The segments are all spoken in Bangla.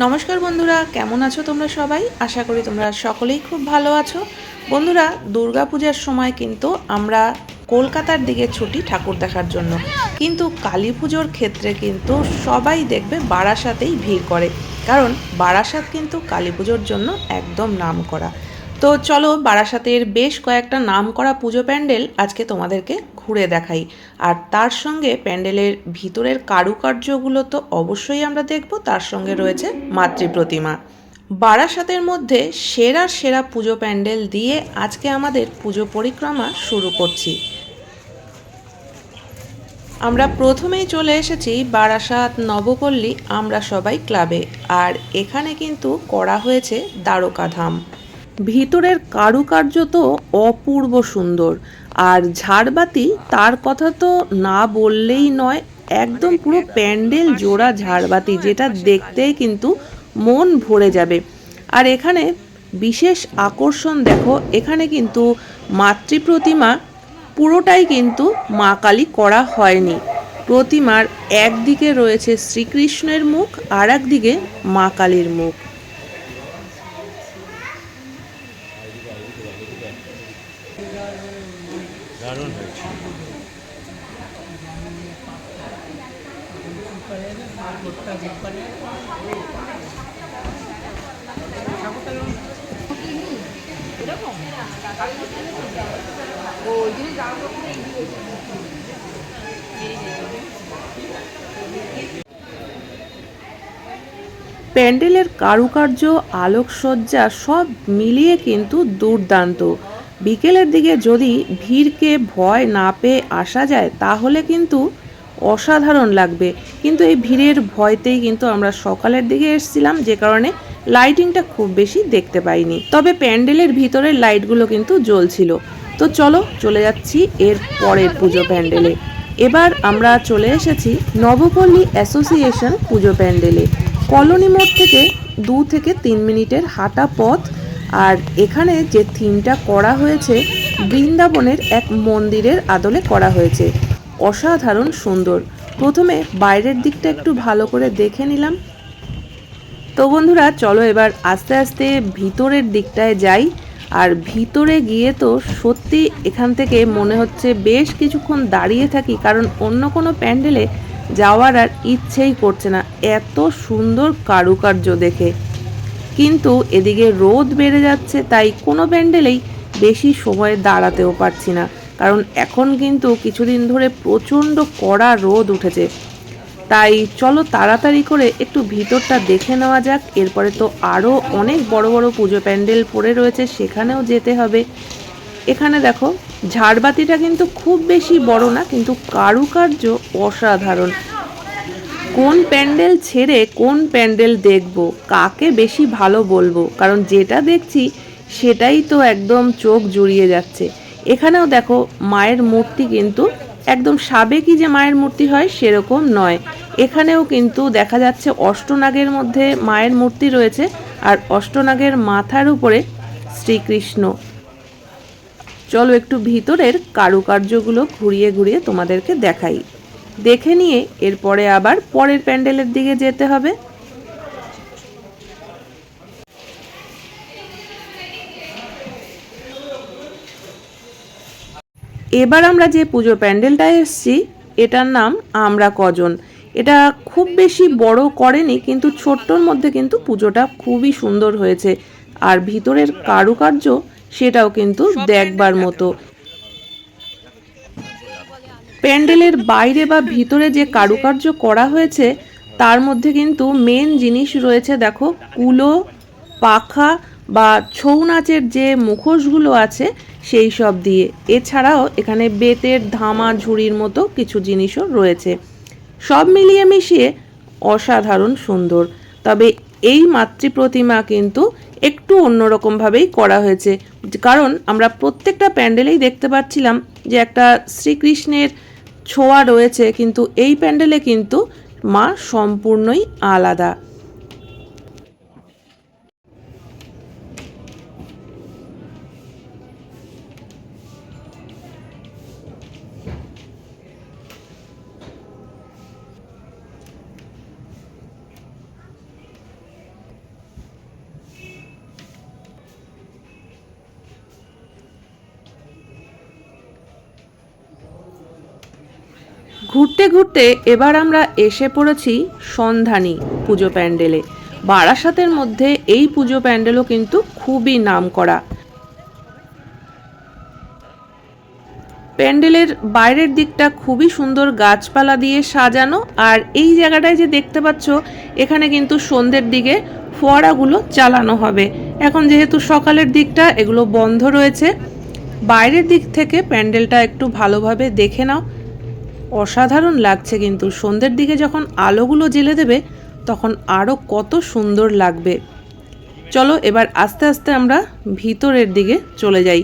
নমস্কার বন্ধুরা, কেমন আছো তোমরা সবাই? আশা করি তোমরা সকলেই খুব ভালো আছো। বন্ধুরা, দুর্গাপূজার সময় কিন্তু আমরা কলকাতার দিকে ছুটি ঠাকুর দেখার জন্য। কিন্তু কালী পুজোর ক্ষেত্রে কিন্তু সবাই দেখবে বারাসাতেই ভিড় করে। কারণ বারাসাত কিন্তু কালী পুজোর জন্য একদম নাম করা তো চলো বারাসাতের বেশ কয়েকটা নাম করা পুজো প্যান্ডেল আজকে তোমাদেরকে ঘুরে দেখাই। আর তার সঙ্গে প্যান্ডেলের ভিতরের কারুকার্যগুলো তো অবশ্যই আমরা দেখব, তার সঙ্গে রয়েছে মাতৃ প্রতিমা। বারাসাতের মধ্যে সেরা সেরা পুজো প্যান্ডেল দিয়ে আজকে আমাদের পুজো পরিক্রমা শুরু করছি। আমরা প্রথমেই চলে এসেছি বারাসাত নবপল্লী আমরা সবাই ক্লাবে, আর এখানে কিন্তু করা হয়েছে দ্বারকাধাম। ভিতরের কারুকার্য তো অপূর্ব সুন্দর। আর ঝাড়বাতি, তার কথা তো না বললেই নয়, একদম পুরো প্যান্ডেল জোড়া ঝাড়বাতি, যেটা দেখতেই কিন্তু মন ভরে যাবে। আর এখানে বিশেষ আকর্ষণ দেখো, এখানে কিন্তু মাতৃ প্রতিমা পুরোটাই কিন্তু মা কালী করা হয়নি। প্রতিমার একদিকে রয়েছে শ্রীকৃষ্ণের মুখ আর একদিকে মা কালীর মুখ। দারুণ হয়েছে। প্যান্ডেলের কারুকার্য আলোকসজ্জা সব মিলিয়ে কিন্তু দুর্দান্ত। বিকেলের দিকে যদি ভিড়কে ভয় না পেয়ে আসা যায়, তাহলে কিন্তু অসাধারণ লাগবে। কিন্তু এই ভিড়ের ভয়তেই কিন্তু আমরা সকালের দিকে এসেছিলাম, যে কারণে লাইটিংটা খুব বেশি দেখতে পাইনি। তবে প্যান্ডেলের ভিতরের লাইটগুলো কিন্তু জ্বলছিল। তো চলো, চলে যাচ্ছি এর পরের পুজো প্যান্ডেলে। এবার আমরা চলে এসেছি নবপল্লী অ্যাসোসিয়েশন পুজো প্যান্ডেলে। কলোনি মোড় থেকে দু থেকে তিন মিনিটের হাঁটা পথ আর এখানে যে থিমটা করা হয়েছে, বৃন্দাবনের এক মন্দিরের আদলে করা হয়েছে। অসাধারণ সুন্দর। প্রথমে বাইরের দিকটা একটু ভালো করে দেখে নিলাম। তো বন্ধুরা, চলো এবার আস্তে আস্তে ভিতরের দিকটায় যাই। আর ভিতরে গিয়ে তো সত্যি এখান থেকে মনে হচ্ছে বেশ কিছুক্ষণ দাঁড়িয়ে থাকি, কারণ অন্য কোনো প্যান্ডেলে যাওয়ার আর ইচ্ছেই করছে না। এত সুন্দর কারুকার্য দেখে। কিন্তু এদিকে রোদ বেড়ে যাচ্ছে, তাই কোনো প্যান্ডেলেই বেশি সময় দাঁড়াতেও পারছি না। কারণ এখন কিন্তু কিছুদিন ধরে প্রচণ্ড কড়া রোদ উঠেছে। তাই চলো তাড়াতাড়ি করে একটু ভিতরটা দেখে নেওয়া যাক। এরপরে তো আরও অনেক বড় বড় পুজো প্যান্ডেল পড়ে রয়েছে, সেখানেও যেতে হবে। এখানে দেখো, ঝাড়বাতিটা কিন্তু খুব বেশি বড় না, কিন্তু কারুকার্য অসাধারণ। কোন প্যান্ডেল ছেড়ে কোন প্যান্ডেল দেখব, কাকে বেশি ভালো বলব, কারণ যেটা দেখছি সেটাই তো একদম চোখ জুড়িয়ে যাচ্ছে। এখানেও দেখো, মায়ের মূর্তি কিন্তু একদম সাবেকি যে মায়ের মূর্তি হয় সেরকম নয়। এখানেও কিন্তু দেখা যাচ্ছে অষ্টনাগের মধ্যে মায়ের মূর্তি রয়েছে আর অষ্টনাগের মাথার উপরে শ্রীকৃষ্ণ। চলো একটু ভিতরের কারুকার্যগুলো ঘুরিয়ে ঘুরিয়ে তোমাদেরকে দেখাই। দেখে নিয়ে এরপরে আবার পরের প্যান্ডেলের দিকে যেতে হবে। এবার আমরা যে পুজো প্যান্ডেলটা এসেছি এটার নাম আমরা কজন। এটা খুব বেশি বড় করেনি কিন্তু ছোট্টর মধ্যে কিন্তু পুজোটা খুবই সুন্দর হয়েছে। আর ভিতরের কারুকার্য সেটাও কিন্তু দেখবার মতো। প্যান্ডেলের বাইরে বা ভিতরে যে কারুকার্য করা হয়েছে, তার মধ্যে কিন্তু মেন জিনিস রয়েছে, দেখো, কুলো, পাখা বা ছৌ নাচের যে মুখোশগুলো আছে, সেই সব দিয়ে। এছাড়াও এখানে বেতের, ধামা, ঝুড়ির মতো কিছু জিনিসও রয়েছে। সব মিলিয়ে মিশিয়ে অসাধারণ সুন্দর। তবে এই মাতৃ প্রতিমা কিন্তু একটু অন্যরকমভাবেই করা হয়েছে। কারণ আমরা প্রত্যেকটা প্যান্ডেলেই দেখতে পাচ্ছিলাম যে একটা শ্রীকৃষ্ণের ছোঁয়া রয়েছে কিন্তু এই প্যান্ডেলে কিন্তু মা সম্পূর্ণই আলাদা। ঘুরতে ঘুরতে এবার আমরা এসে পড়েছি সন্ধানী পুজো প্যান্ডেলে। বারাসাতের মধ্যে এই পুজো প্যান্ডেলও কিন্তু খুবই নাম করা প্যান্ডেলের বাইরের দিকটা খুবই সুন্দর গাছপালা দিয়ে সাজানো, আর এই জায়গাটায় যে দেখতে পাচ্ছ, এখানে কিন্তু সন্ধ্যের দিকে ফোয়ারাগুলো চালানো হবে। এখন যেহেতু সকালের দিকটা, এগুলো বন্ধ রয়েছে। বাইরের দিক থেকে প্যান্ডেলটা একটু ভালোভাবে দেখে নাও। অসাধারণ লাগছে কিন্তু। সন্ধ্যের দিকে যখন আলোগুলো জেলে দেবে, তখন আরও কত সুন্দর লাগবে। চলো এবার আস্তে আস্তে আমরা ভিতরের দিকে চলে যাই।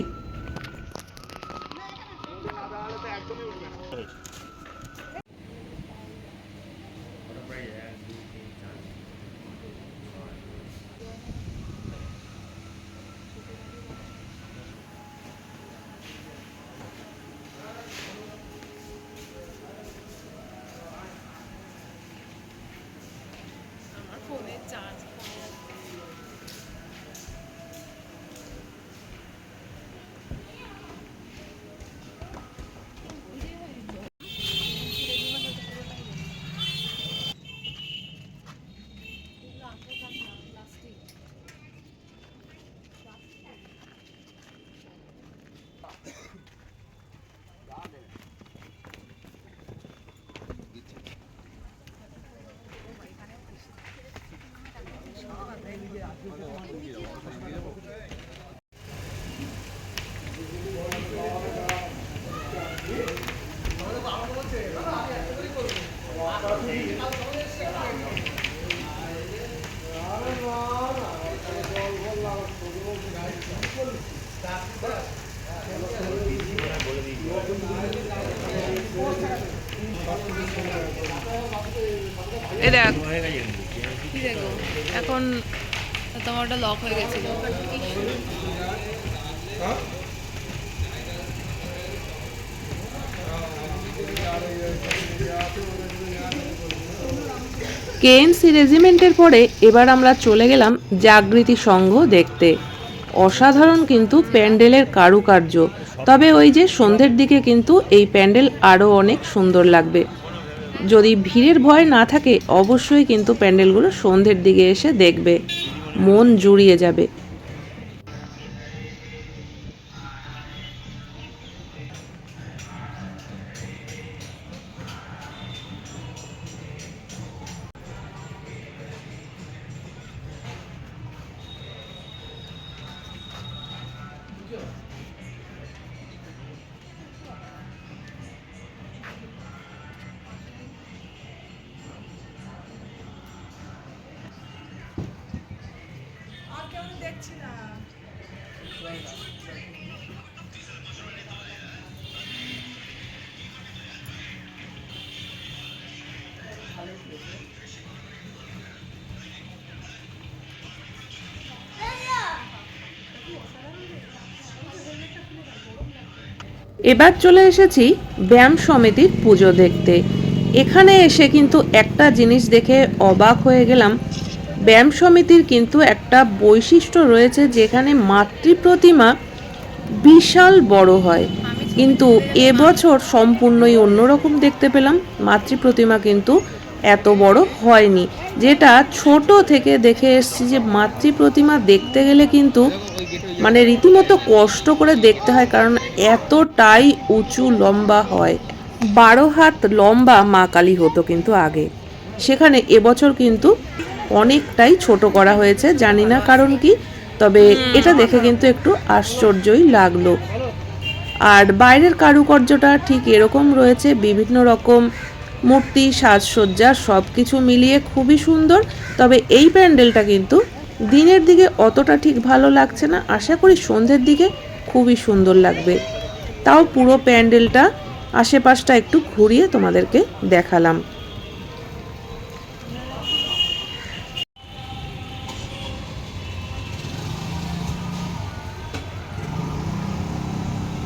Wisconsin. এ দেখ? এখন তোমার ওটা লক হয়ে গেছিল। কেএনসি রেজিমেন্টের পরে এবার আমরা চলে গেলাম জাগৃতি সংঘ দেখতে। অসাধারণ কিন্তু প্যান্ডেলের কারুকার্য। তবে ওই যে সন্ধ্যের দিকে কিন্তু এই প্যান্ডেল আরও অনেক সুন্দর লাগবে। যদি ভিড়ের ভয় না থাকে, অবশ্যই কিন্তু প্যান্ডেলগুলো সন্ধ্যের দিকে এসে দেখবে। মন জুড়িয়ে যাবে। এবার চলে এসেছি ব্যায়াম সমিতির পুজো দেখতে। এখানে এসে কিন্তু একটা জিনিস দেখে অবাক হয়ে গেলাম। ব্যায়াম সমিতির কিন্তু একটা বৈশিষ্ট্য রয়েছে যেখানে মাতৃ প্রতিমা বিশাল বড় হয়। কিন্তু এবছর সম্পূর্ণই অন্যরকম দেখতে পেলাম। মাতৃ প্রতিমা কিন্তু এত বড় হয়নি। যেটা ছোট থেকে দেখে এসছি যে মাতৃ প্রতিমা দেখতে গেলে কিন্তু মানে রীতিমতো কষ্ট করে দেখতে হয় কারণ এতটাই উঁচু লম্বা হয়। বারো হাত লম্বা মা কালী হতো কিন্তু আগে। সেখানে এবছর কিন্তু অনেকটাই ছোট করা হয়েছে জানি না কারণ কি তবে এটা দেখে কিন্তু একটু আশ্চর্যই লাগল। আর বাইরের কারুকার্যটা ঠিক এরকম রয়েছে বিভিন্ন রকম মূর্তি সাজসজ্জা সব কিছু মিলিয়ে খুবই সুন্দর তবে এই প্যান্ডেলটা কিন্তু দিনের দিকে অতটা ঠিক ভালো লাগছে না। আশা করি সন্ধ্যের দিকে খুবই সুন্দর লাগবে। তাও পুরো প্যান্ডেলটা আশেপাশটা একটু ঘুরিয়ে তোমাদেরকে দেখালাম।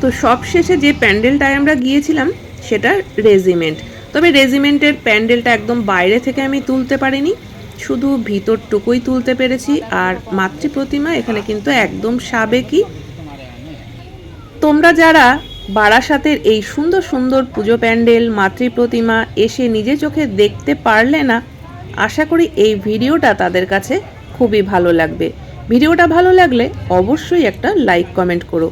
তো সব শেষে যে প্যান্ডেলটায় আমরা গিয়েছিলাম, সেটা রেজিমেন্ট। তবে রেজিমেন্টের প্যান্ডেলটা একদম বাইরে থেকে আমি তুলতে পারিনি। শুধু ভিতরটুকুই তুলতে পেরেছি, আর মাতৃ প্রতিমা এখানে কিন্তু একদম সাবেকি তোমরা যারা বারাসাতের এই সুন্দর সুন্দর পুজো প্যান্ডেল মাতৃ প্রতিমা এসে নিজে চোখে দেখতে পারলে না, আশা করি এই ভিডিওটা তাদের কাছে খুবই ভালো লাগবে। ভিডিওটা ভালো লাগলে অবশ্যই একটা লাইক কমেন্ট করো।